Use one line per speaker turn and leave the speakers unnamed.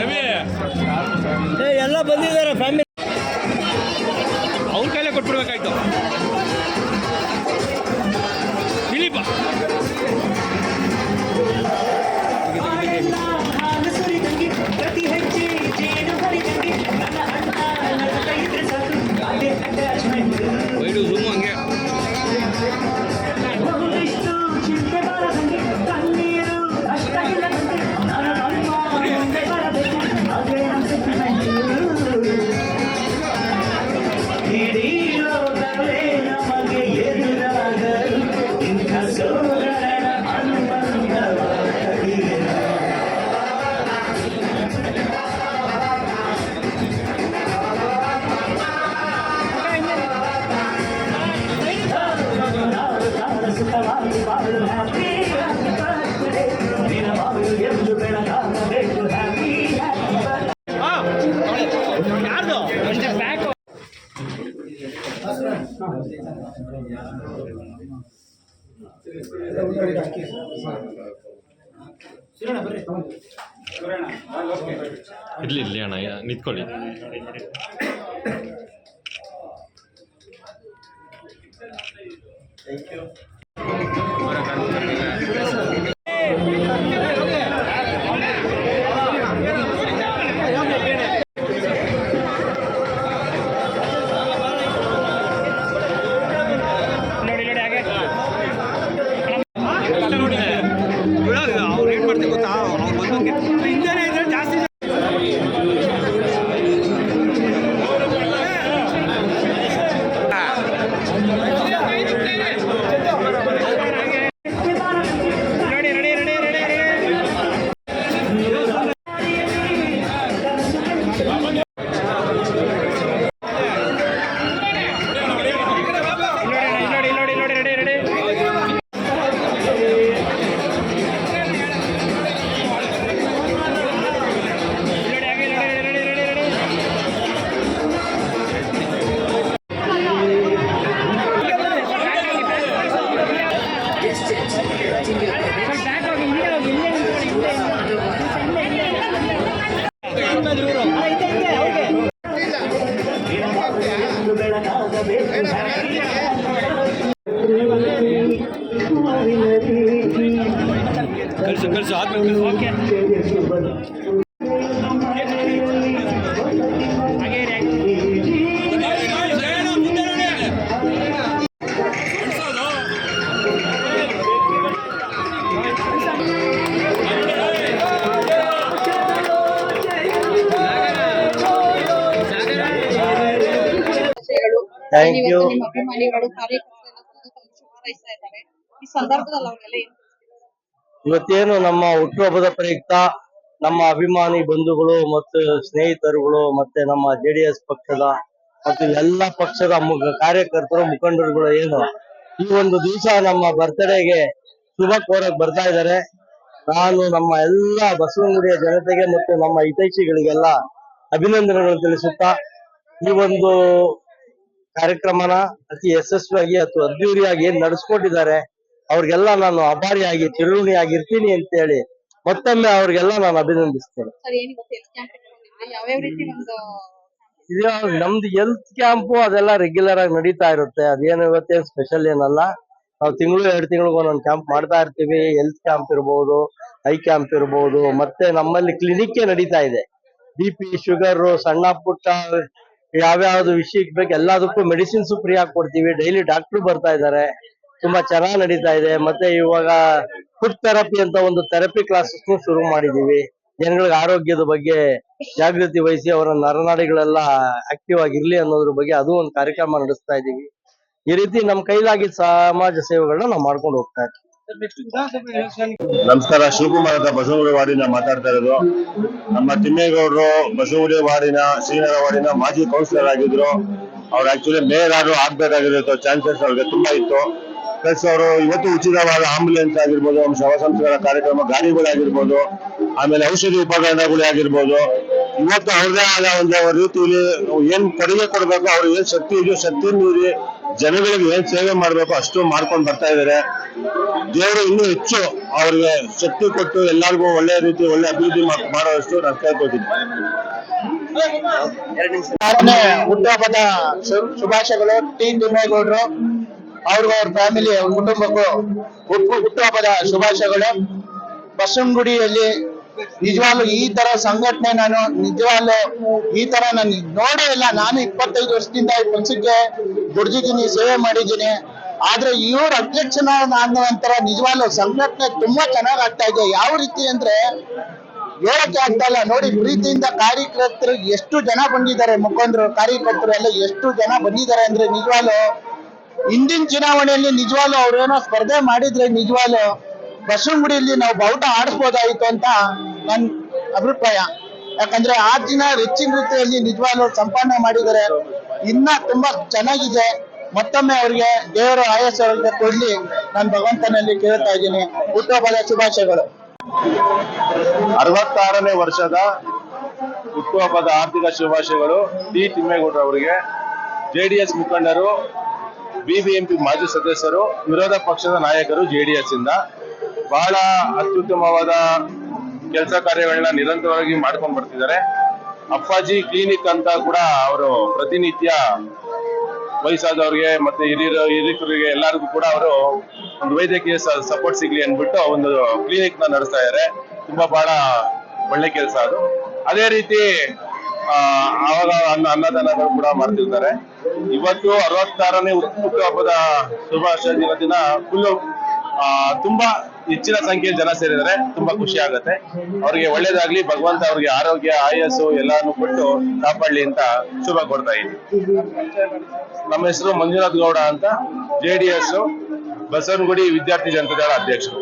ರವಿ
ಎಲ್ಲ ಬಂದಿದ್ದಾರೆ ಫ್ಯಾಮಿಲಿ
ಇರ್ಲಿ ಇರ್ಲಿ ಅಣ್ಣ ನಿಂತ್ಕೊಳ್ಳಿ. ಅವ್ರು کل سے کل سے ہاتھ
میں
Thank
ಇವತ್ತು
you.
ನಿಮ್ಮ ಅಭಿಮಾನಿಗಳು ಕಾರ್ಯಕರ್ತರೆಲ್ಲ ಸಂತೋಷ ಶುಭ ಇದ್ದಾರೆ ಈ ಸಂದರ್ಭದಲ್ಲಿ ಅವ್ರಿಗೆಲ್ಲ ಏನ್
ಇವತ್ತೇನು ನಮ್ಮ ಹುಟ್ಟುಹಬ್ಬದ ಪ್ರಯುಕ್ತ ನಮ್ಮ ಅಭಿಮಾನಿ ಬಂಧುಗಳು ಮತ್ತು ಸ್ನೇಹಿತರುಗಳು ಮತ್ತೆ ನಮ್ಮ ಜೆಡಿಎಸ್ ಪಕ್ಷದ ಮತ್ತು ಎಲ್ಲ ಪಕ್ಷದ ಮು- ಕಾರ್ಯಕರ್ತರು ಮುಖಂಡರುಗಳು ಏನು ಈ ಒಂದು ದಿವಸ ನಮ್ಮ ಬರ್ತ್ಡೇಗೆ ಶುಭ ಕೋರಕ್ ಬರ್ತಾ ಇದ್ದಾರೆ. ನಾನು ನಮ್ಮ ಎಲ್ಲ ಬಸವನಗುಡಿಯ ಜನತೆಗೆ ಮತ್ತು ನಮ್ಮ ಹಿತೈಷಿಗಳಿಗೆಲ್ಲ ಅಭಿನಂದನೆಗಳು ತಿಳಿಸುತ್ತಾ ಈ ಒಂದು ಕಾರ್ಯಕ್ರಮನ ಅತಿ ಯಶಸ್ವಿಯಾಗಿ ಅಥವಾ ಅದ್ದೂರಿಯಾಗಿ ಏನ್ ನಡೆಸ್ಕೊಟ್ಟಿದ್ದಾರೆ. ಅವ್ರಿಗೆಲ್ಲ ನಾನು ಅಭಾರಿಯಾಗಿ ಚಿರುಣಿಯಾಗಿರ್ತೀನಿ ಅಂತ ಹೇಳಿ ಮತ್ತೊಮ್ಮೆ ಅವ್ರಿಗೆಲ್ಲ ನಾನು ಅಭಿನಂದಿಸ್ತೇನೆ. ಇದು ನಮ್ದು ಹೆಲ್ತ್ ಕ್ಯಾಂಪು ಅದೆಲ್ಲ ರೆಗ್ಯುಲರ್ ಆಗಿ ನಡೀತಾ ಇರುತ್ತೆ. ಅದೇನು ಇವತ್ತೇ ಸ್ಪೆಷಲ್ ಏನಲ್ಲ. ನಾವು ತಿಂಗಳು ಎರಡು ತಿಂಗಳಿಗೆ ಒಂದೊಂದು ಕ್ಯಾಂಪ್ ಮಾಡ್ತಾ ಇರ್ತೀವಿ. ಹೆಲ್ತ್ ಕ್ಯಾಂಪ್ ಇರ್ಬೋದು ಐ ಕ್ಯಾಂಪ್ ಇರ್ಬೋದು ಮತ್ತೆ ನಮ್ಮಲ್ಲಿ ಕ್ಲಿನಿಕ್ ನಡೀತಾ ಇದೆ. ಬಿ ಪಿ ಶುಗರ್ ಸಣ್ಣ ಪುಟ್ಟ ಯಾವ್ಯಾವ್ದು ವಿಷಯಕ್ಕೆ ಬೇಕು ಎಲ್ಲದಕ್ಕೂ ಮೆಡಿಸಿನ್ಸ್ ಫ್ರೀ ಆಗಿ ಕೊಡ್ತೀವಿ. ಡೈಲಿ ಡಾಕ್ಟರ್ ಬರ್ತಾ ಇದ್ದಾರೆ. ತುಂಬಾ ಚೆನ್ನಾಗಿ ನಡೀತಾ ಇದೆ. ಮತ್ತೆ ಇವಾಗ ಫುಡ್ ಥೆರಪಿ ಅಂತ ಒಂದು ಥೆರಪಿ ಕ್ಲಾಸಸ್ ಶುರು ಮಾಡಿದೀವಿ. ಜನಗಳಿಗೆ ಆರೋಗ್ಯದ ಬಗ್ಗೆ ಜಾಗೃತಿ ವಹಿಸಿ ಅವರ ನರನಾಡಿಗಳೆಲ್ಲ ಆಕ್ಟಿವ್ ಆಗಿರ್ಲಿ ಅನ್ನೋದ್ರ ಬಗ್ಗೆ ಅದು ಒಂದು ಕಾರ್ಯಕ್ರಮ ನಡೆಸ್ತಾ ಇದೀವಿ. ಈ ರೀತಿ ನಮ್ಮ ಕೈಲಾಗಿ ಸಮಾಜ ಸೇವೆಗಳನ್ನ ನಾವು ಮಾಡ್ಕೊಂಡು ಹೋಗ್ತಾ ಇರ್ತೀವಿ
ನಮಸ್ಕಾರ, ಶಿವಕುಮಾರ್ ಅಂತ ಬಸವಗುಡಿ ವಾರ್ಡಿನ ಮಾತಾಡ್ತಾ ಇರೋದು. ನಮ್ಮ ತಿಮ್ಮೇಗೌಡರು ಬಸವಗುಡಿ ವಾರ್ಡಿನ, ಶ್ರೀನಗರ ವಾರ್ಡಿನ ಮಾಜಿ ಕೌನ್ಸಿಲರ್ ಆಗಿದ್ರು. ಅವ್ರು ಆಕ್ಚುಲಿ ಮೇಯರ್ ಆದ್ರೂ ಆಗ್ಬೇಕಾಗಿರೋ ಚಾನ್ಸಸ್ ಅವ್ರಿಗೆ ತುಂಬಾ ಇತ್ತು. ಪ್ಲಸ್ ಅವರು ಇವತ್ತು ಉಚಿತವಾದ ಆಂಬುಲೆನ್ಸ್ ಆಗಿರ್ಬೋದು ಶವ ಸಂಸ್ಕಾರ ಕಾರ್ಯಕ್ರಮ ಗಾಡಿಗಳಾಗಿರ್ಬೋದು ಆಮೇಲೆ ಔಷಧಿ ಉಪಕರಣಗಳೇ ಆಗಿರ್ಬೋದು. ಇವತ್ತು ಅವ್ರದೇ ಆದ ಒಂದು ರೀತಿಯಲ್ಲಿ ಏನ್ ಕೊಡುಗೆ ಕೊಡ್ಬೇಕು, ಅವ್ರಿಗೆ ಏನ್ ಶಕ್ತಿ ಇದೆಯೋ ಶಕ್ತಿ ಮೀರಿ
ಜನಗಳಿಗೆ ಏನ್ ಸೇವೆ ಮಾಡ್ಬೇಕು ಅಷ್ಟು ಮಾಡ್ಕೊಂಡು ಬರ್ತಾ ಇದಾರೆ. ದೇವರು ಇನ್ನೂ ಹೆಚ್ಚು ಅವ್ರಿಗೆ ಶಕ್ತಿ ಕೊಟ್ಟು ಎಲ್ಲರಿಗೂ ಒಳ್ಳೆ ರೀತಿ ಒಳ್ಳೆ ಅಭಿವೃದ್ಧಿ ಮಾಡ್- ಮಾಡೋಷ್ಟು ನಾನು ಕೇಳ್ಕೊತೀನಿ.
ಆರನೇ ಹುಟ್ಟುಹಬ್ಬದ ಶುಭಾಶಯಗಳು. ಟಿ ತಿಮ್ಮೇಗೌಡರು ಅವ್ರಿಗೂ ಅವ್ರ ಫ್ಯಾಮಿಲಿ ಅವ್ರ ಕುಟುಂಬಕ್ಕೂ ಹುಟ್ಟು ಹುಟ್ಟುಹಬ್ಬದ ಶುಭಾಶಯಗಳು. ಬಸವನಗುಡಿಯಲ್ಲಿ ನಿಜವಾಗ್ಲೂ ಈ ತರ ಸಂಘಟನೆ ನಾನು ನಿಜವಾಗ್ಲೂ ಈ ತರ ನಾನು ನೋಡೇ ಇಲ್ಲ. ನಾನು ಇಪ್ಪತ್ತೈದು ವರ್ಷದಿಂದ ಈ ಪಕ್ಷಕ್ಕೆ ದುಡ್ದಿದ್ದೀನಿ, ಸೇವೆ ಮಾಡಿದ್ದೀನಿ. ಆದ್ರೆ ಇವ್ರ ಅಧ್ಯಕ್ಷನ ನಂತರ ನಿಜವಾಗ್ಲೂ ಸಂಘಟನೆ ತುಂಬಾ ಚೆನ್ನಾಗ್ ಆಗ್ತಾ ಇದೆ. ಯಾವ ರೀತಿ ಅಂದ್ರೆ ಹೇಳಕ್ಕೆ ಆಗ್ತಾ ಇಲ್ಲ. ನೋಡಿ, ಪ್ರೀತಿಯಿಂದ ಕಾರ್ಯಕರ್ತರು ಎಷ್ಟು ಜನ ಬಂದಿದ್ದಾರೆ, ಮುಖಂಡರು, ಕಾರ್ಯಕರ್ತರು ಎಲ್ಲ ಎಷ್ಟು ಜನ ಬಂದಿದ್ದಾರೆ ಅಂದ್ರೆ ನಿಜವಾಗ್ಲು ಹಿಂದಿನ ಚುನಾವಣೆಯಲ್ಲಿ ನಿಜವಾಗ್ಲು ಅವ್ರೇನೋ ಸ್ಪರ್ಧೆ ಮಾಡಿದ್ರೆ ನಿಜವಾಗ್ಲು ಬಸವನಗುಡಿಯಲ್ಲಿ ನಾವು ಬಾವುಟ ಆಡಿಸ್ಬೋದಾಗಿತ್ತು ಅಂತ ನನ್ ಅಭಿಪ್ರಾಯ. ಯಾಕಂದ್ರೆ ಆ ದಿನ ಹೆಚ್ಚಿನ ರೀತಿಯಲ್ಲಿ ನಿಜವಾಗ್ಲು ಸಂಪಾದನೆ ಮಾಡಿದರೆ ಇನ್ನ ತುಂಬಾ ಚೆನ್ನಾಗಿದೆ. ಮತ್ತೊಮ್ಮೆ ಅವ್ರಿಗೆ ದೇವರ ಆಯಸ್ ಅವ್ರಿಗೆ ಕೊಡ್ಲಿ. ನಾನು ಭಗವಂತನಲ್ಲಿ ಕೇಳ್ತಾ ಇದ್ದೀನಿ. ಹುಟ್ಟುಹಬ್ಬದ ಶುಭಾಶಯಗಳು.
ಅರವತ್ತಾರನೇ ವರ್ಷದ ಹುಟ್ಟುಹಬ್ಬದ ಆರ್ಥಿಕ ಶುಭಾಶಯಗಳು ಟಿ ತಿಮ್ಮೇಗೌಡರು ಅವರಿಗೆ. ಜೆಡಿಎಸ್ ಮುಖಂಡರು ಬಿಬಿಎಂಪಿ ಮಾಜಿ ಸದಸ್ಯರು, ವಿರೋಧ ಪಕ್ಷದ ನಾಯಕರು ಜೆಡಿಎಸ್ ಇಂದ ಬಹಳ ಅತ್ಯುತ್ತಮವಾದ ಕೆಲಸ ಕಾರ್ಯಗಳನ್ನ ನಿರಂತರವಾಗಿ ಮಾಡ್ಕೊಂಡು ಬರ್ತಿದ್ದಾರೆ. ಅಪ್ಪಾಜಿ ಕ್ಲಿನಿಕ್ ಅಂತ ಕೂಡ ಅವರು ಪ್ರತಿನಿತ್ಯ ವಯಸ್ಸಾದವ್ರಿಗೆ ಮತ್ತೆ ಹಿರಿಯರು, ಹಿರಿಯರಿಗೆ ಎಲ್ಲರಿಗೂ ಕೂಡ ಅವರು ಒಂದು ವೈದ್ಯಕೀಯ ಸಪೋರ್ಟ್ ಸಿಗ್ಲಿ ಅಂದ್ಬಿಟ್ಟು ಒಂದು ಕ್ಲಿನಿಕ್ನ ನಡೆಸ್ತಾ ಇದ್ದಾರೆ ತುಂಬಾ ಬಹಳ ಒಳ್ಳೆ ಕೆಲಸ ಅದು. ಅದೇ ರೀತಿ ಆವಾಗ ಅನ್ನ, ಅನ್ನದಾನಗಳು ಕೂಡ ಮಾಡ್ತಿರ್ತಾರೆ. ಇವತ್ತು ಅರವತ್ತಾರನೇ ಹುಟ್ಟುಹಬ್ಬದ ಶುಭಾಶಯ ದಿನ ಫುಲ್ಲು ತುಂಬಾ ಹೆಚ್ಚಿನ ಸಂಖ್ಯೆಯಲ್ಲಿ ಜನ ಸೇರಿದರೆ ತುಂಬಾ ಖುಷಿ ಆಗುತ್ತೆ. ಅವ್ರಿಗೆ ಒಳ್ಳೇದಾಗ್ಲಿ, ಭಗವಂತ ಅವ್ರಿಗೆ ಆರೋಗ್ಯ, ಆಯಸ್ಸು ಎಲ್ಲಾನು ಕೊಟ್ಟು ಕಾಪಾಡ್ಲಿ ಅಂತ ಶುಭ ಕೊಡ್ತಾ ಇದ್ದೀನಿ. ನಮ್ಮ ಹೆಸರು ಮಂಜುನಾಥ್ ಗೌಡ ಅಂತ ಜೆ ಡಿ ಬಸವನಗುಡಿ ವಿದ್ಯಾರ್ಥಿ ಜನತಾ ದಳ ಅಧ್ಯಕ್ಷರು.